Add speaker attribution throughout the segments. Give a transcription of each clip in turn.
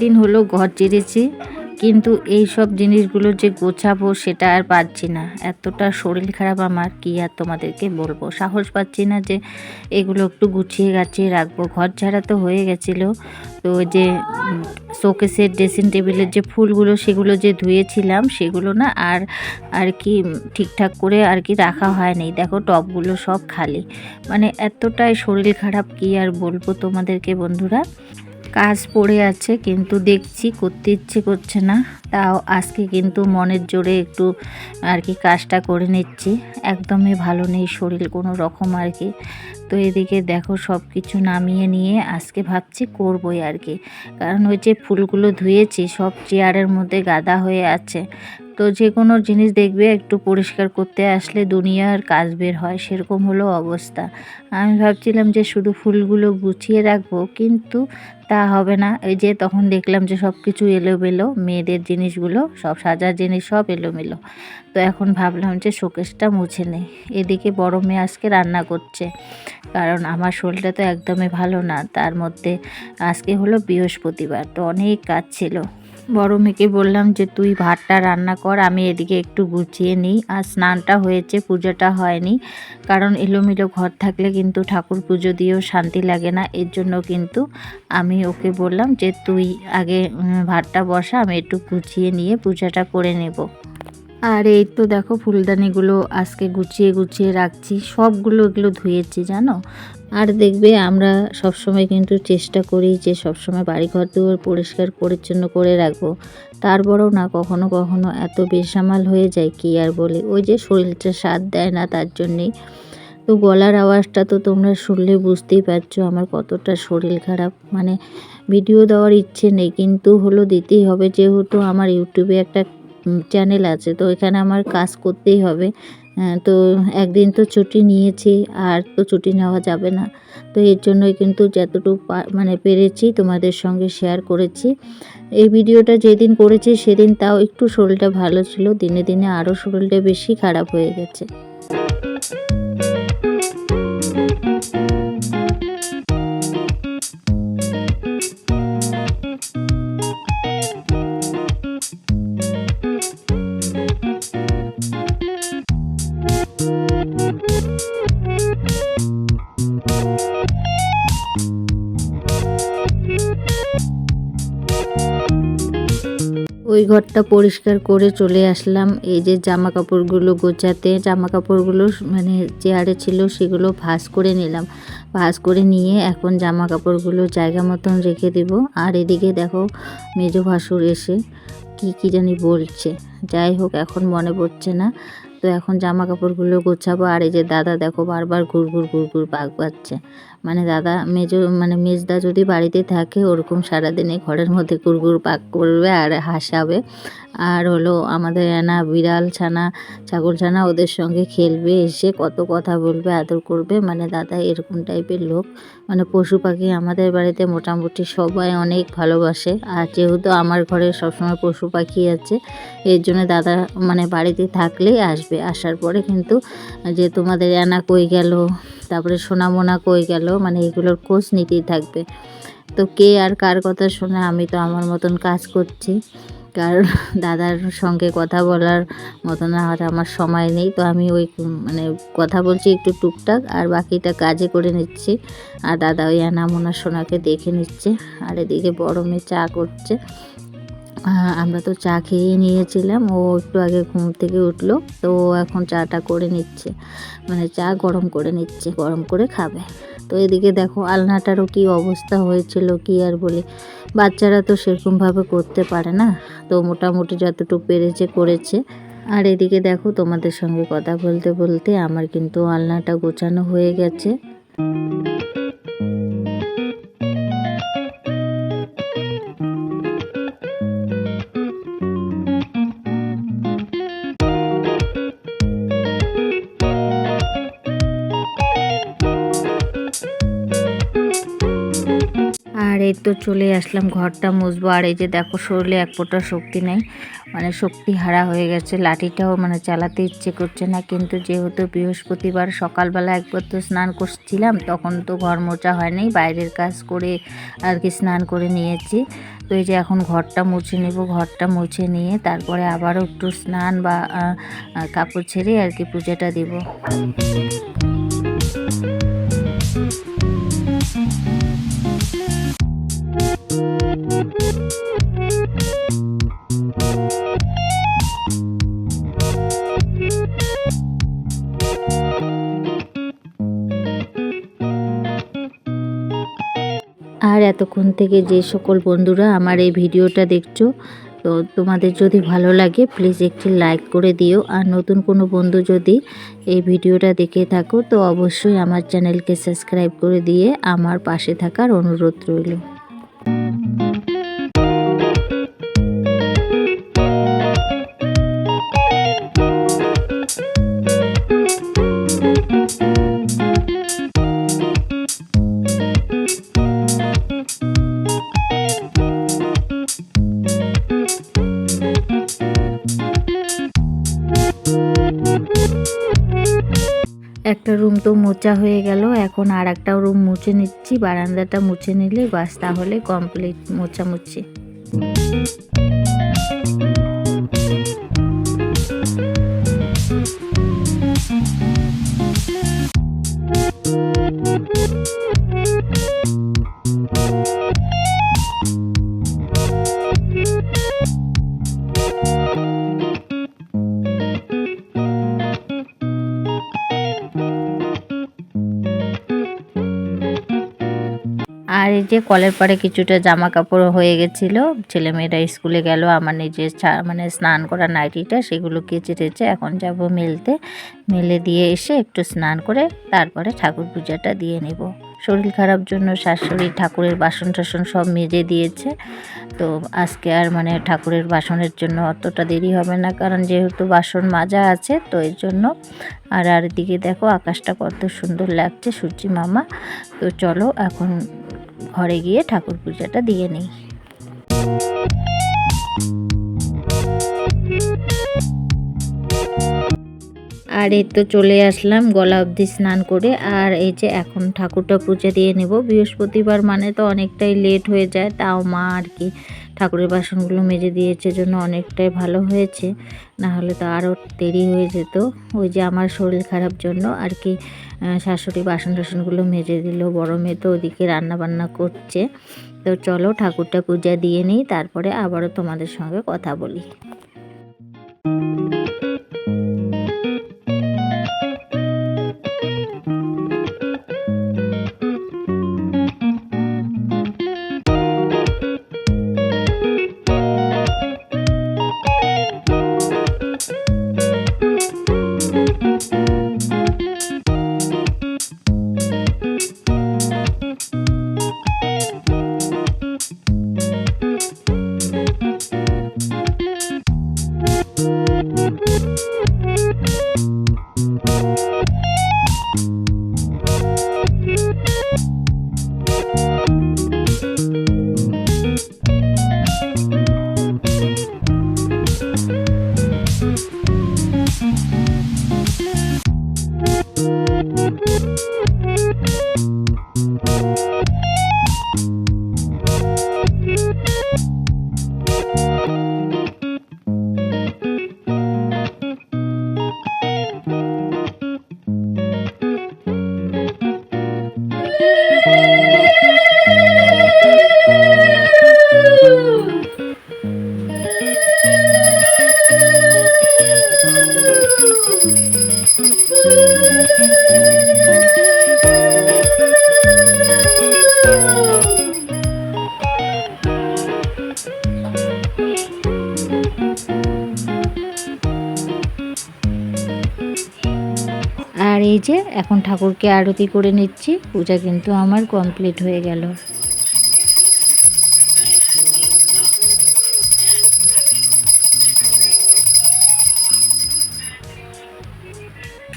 Speaker 1: কয়দিন হলো ঘর ছেড়েছি কিন্তু এই সব জিনিসগুলো যে গোছাবো সেটা আর পারছি না। এতটা শরীর খারাপ আমার, কি আর তোমাদেরকে বলব? সাহস পাচ্ছি না যে এগুলো একটু গুছিয়ে গাছিয়ে রাখব। ঘর ঝাড়া তো হয়ে গেছিল, তো যে শোকেসের ড্রেসিং টেবিলের যে ফুলগুলো সেগুলো যে ধুয়েছিলাম, সেগুলো না আর আর কি ঠিকঠাক করে আর কি রাখা হয়নি। দেখো টবগুলো সব খালি। মানে এতটাই শরীর খারাপ, কি আর বলব তোমাদেরকে বন্ধুরা? কাজ পড়ে আছে, কিন্তু দেখছি করতে ইচ্ছে করছে না। তাও আজকে কিন্তু মনের জোরে একটু আর কি কাজটা করে নিচ্ছি। একদমই ভালো নেই শরীর কোনো রকম আর কি। তো এদিকে দেখো সব কিছু নামিয়ে নিয়ে আজকে ভাবছি করবই আর কি। কারণ ওই যে ফুলগুলো ধুয়েছি, সব চেয়ারের মধ্যে গাদা হয়ে আছে। তো যে কোনো জিনিস দেখবে, একটু পরিষ্কার করতে আসলে দুনিয়ার কাজ বের হয়, সেরকম হলো অবস্থা। আমি ভাবছিলাম যে শুধু ফুলগুলো গুছিয়ে রাখব, কিন্তু তা হবে না। এই যে তখন দেখলাম যে সব কিছু এলোমেলো, মেয়েদের জিনিসগুলো সব সাজার জিনিস সব এলোমেলো। তো এখন ভাবলাম যে শোকেসটা মুছে নেই। এদিকে বড় মেয়ে আজকে রান্না করছে। কারণ আমার শরীরটা তো একদমই ভালো না। তার মধ্যে আজকে হলো বৃহস্পতিবার, তো অনেক কাজ ছিল। বড় মেয়েকে বললাম যে, তুই ভাতটা রান্না কর, আমি এদিকে একটু গুছিয়ে নিই। আর স্নানটা হয়েছে, পূজাটা হয়নি। কারণ এলোমিলো ঘর থাকলে কিন্তু ঠাকুর পুজো দিয়েও শান্তি লাগে না। এর জন্য কিন্তু আমি ওকে বললাম যে, তুই আগে ভাতটা বসা, আমি একটু গুছিয়ে নিয়ে পূজাটা করে নেব। আর এই তো দেখো ফুলদানিগুলো আজকে গুছিয়ে গুছিয়ে রাখছি। সবগুলো এগুলো ধুয়েছি, জানো? আর দেখবে আমরা সবসময় কিন্তু চেষ্টা করি যে সবসময় বাড়িঘর দুয়ার পরিষ্কার পরিচ্ছন্ন করে রাখব। তারপরেও না কখনো কখনো এত বেসামাল হয়ে যায়, কি আর বলি? ওই যে শরীরটা সাথ দেয় না তার জন্যেই। তো গলার আওয়াজটা তো তোমরা শুনলে বুঝতেই পারছ, আমার কতটা শরীর খারাপ। মানে ভিডিও দেওয়ার ইচ্ছে নেই, কিন্তু হলো দিতেই হবে। যেহেতু আমার ইউটিউবে একটা চ্যানেল আছে, তো এখানে আমার কাজ করতেই হবে। তো একদিন তো ছুটি নিয়েছি, আর তো ছুটি নেওয়া যাবে না। তো এর জন্যই কিন্তু যতটুকু মানে পেরেছি তোমাদের সঙ্গে শেয়ার করেছি। এই ভিডিওটা যেদিন করেছি, সেদিন তাও একটু শরীরটা ভালো ছিল, দিনে দিনে আরও শরীরটা বেশি খারাপ হয়ে গেছে। ওই ঘরটা পরিষ্কার করে চলে আসলাম। এই যে জামা কাপড়গুলো গোছাতে জামা কাপড়গুলো মানে চেয়ারে ছিল সেগুলো ভাস করে নিলাম। ভাস করে নিয়ে এখন জামা কাপড়গুলো জায়গা মতন রেখে দেব। আর এদিকে দেখো মেজো ভাসুর এসে কি কি জানি বলছে। যাই হোক, এখন মনে পড়ছে না। তো এখন জামা কাপড়গুলো গোছাবো। আর এই যে দাদা দেখো বারবার ঘুরঘুর ঘুরঘুর পাক পাচ্ছে মানে দাদা, মেজো মানে মেজদা যদি বাড়িতে থাকে, ওরকম সারাদিনে ঘরের মধ্যে গুড়গুড় পাক করবে আর হাসাবে। আর হলো আমাদের এনা বিড়াল ছানা, ছাগল ছানা ওদের সঙ্গে খেলবে, এসে কত কথা বলবে, আদর করবে। মানে দাদা এরকম টাইপের লোক। মানে পশু পাখি আমাদের বাড়িতে মোটামুটি সবাই অনেক ভালোবাসে। আর যেহেতু আমার ঘরে সবসময় পশু পাখি আছে, এর জন্য দাদা মানে বাড়িতে থাকলেই আসবে। আসার পরে কিন্তু যে তোমাদের এনা কই গেল? তারপরে সোনামোনা কই গেল? মানে এগুলোর খোঁজ নিতেই থাকবে। তো কে আর কার কথা শুনে, আমি তো আমার মতন কাজ করছি। কারণ দাদার সঙ্গে কথা বলার মতন আর আমার সময় নেই। তো আমি ওই মানে কথা বলছি একটু টুকটাক, আর বাকিটা কাজে করে নিচ্ছি। আর দাদা ওই আনামোনা সোনাকে দেখে নিচ্ছে। আর এদিকে বড় মেয়ে চা করছে। আমরা তো চা খেয়েই নিয়েছিলাম। ও একটু আগে ঘুম থেকে উঠল, তো ও এখন চাটা করে নিচ্ছে। মানে চা গরম করে নিচ্ছে, গরম করে খাবে। তো এদিকে দেখো আলনাটারও কি অবস্থা হয়েছিল কি আর বলি। বাচ্চারা তো সেরকমভাবে করতে পারে না, তো মোটামুটি যতটুকু পেরেছে করেছে। আর এদিকে দেখো তোমাদের সঙ্গে কথা বলতে বলতে আমার কিন্তু আলনাটা গোছানো হয়ে গেছে। তো চলে আসলাম, ঘরটা মুছবো। আর এই যে দেখো, শরীরে এক ফোঁটা শক্তি নেই মানে শক্তি হারা হয়ে গেছে। লাঠিটাও মানে চালাতে ইচ্ছে করছে না, কিন্তু যেহেতু বৃহস্পতিবার সকালবেলা একবার তো স্নান করছিলাম, তখন তো ঘর মোছা হয়নি। বাইরের কাজ করে আর কি স্নান করে নিয়েছি। তো এই যে এখন ঘরটা মুছে নেব, ঘরটা মুছে নিয়ে তারপরে আবারও একটু স্নান বা কাপড় ছেড়ে আর কি পূজাটা দিব। আর এতক্ষণ থেকে যে সকল বন্ধুরা আমার এই ভিডিওটা দেখছ, তো তোমাদের যদি ভালো লাগে প্লিজ একটি লাইক করে দিও। আর নতুন কোনো বন্ধু যদি এই ভিডিওটা দেখে থাকো, তো অবশ্যই আমার চ্যানেলকে সাবস্ক্রাইব করে দিয়ে আমার পাশে থাকার অনুরোধ রইল। একটা রুম তো মোচা হয়ে গেল, এখন আর একটা রুম মুছে নিচ্ছি, বারান্দাটা মুছে নিলে বাস তাহলে কমপ্লিট মোছামুছি যে কলের পাড়ে কিছুটা জামা কাপড় হয়ে গেছিল। ছেলেমেয়েরা স্কুলে গেল, আমার নিজের মানে স্নান করা নাইটিটা সেগুলো কেচে টেচে এখন যাব মেলতে। মেলে দিয়ে এসে একটু স্নান করে তারপরে ঠাকুর পূজাটা দিয়ে নেব। শরীর খারাপ জন্য শাশুড়ি ঠাকুরের বাসন টাসন সব মেজে দিয়েছে। তো আজকে আর মানে ঠাকুরের বাসনের জন্য অতটা দেরি হবে না, কারণ যেহেতু বাসন মাজা আছে, তো এর জন্য। আর আর দিকে দেখো, আকাশটা কত সুন্দর লাগছে, সূর্যি মামা। তো চলো, এখন ঘরে গিয়ে ঠাকুর পূজাটা দিয়ে নিই। আর এই তো চলে আসলাম গলা অবধি স্নান করে, আর এই যে এখন ঠাকুরটা পূজা দিয়ে নেব। বৃহস্পতিবার মানে তো অনেকটাই লেট হয়ে যায়, তাও মা আর কি ঠাকুরের বাসনগুলো মেজে দিয়েছে জন্য অনেকটাই ভালো হয়েছে। না হলে তো আরও দেরি হয়ে যেত। ওই যে আমার শরীর খারাপ জন্য আর কি শাশুড়ি বাসন টাসনগুলো মেজে দিল। বড় মেয়ে তো ওদিকে রান্নাবান্না করছে। তো চলো ঠাকুরটা পূজা দিয়ে নিই, তারপরে আবারও তোমাদের সঙ্গে কথা বলি। আর এই যে এখন ঠাকুরকে আরতি করে নিচ্ছি পূজা কিন্তু আমার কমপ্লিট হয়ে গেল।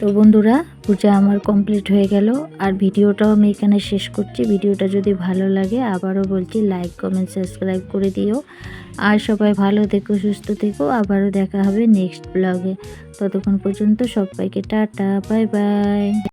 Speaker 1: তো বন্ধুরা, পূজা আমার কমপ্লিট হয়ে গেল। আর ভিডিওটাও আমি এখানে শেষ করছি। ভিডিওটা যদি ভালো লাগে, আবারও বলছি লাইক কমেন্ট সাবস্ক্রাইব করে দিও। আর সবাই ভালো থেকো, সুস্থ থেকো। আবারও দেখা হবে নেক্সট ব্লগে ততক্ষণ পর্যন্ত সবাইকে টাটা বাই বাই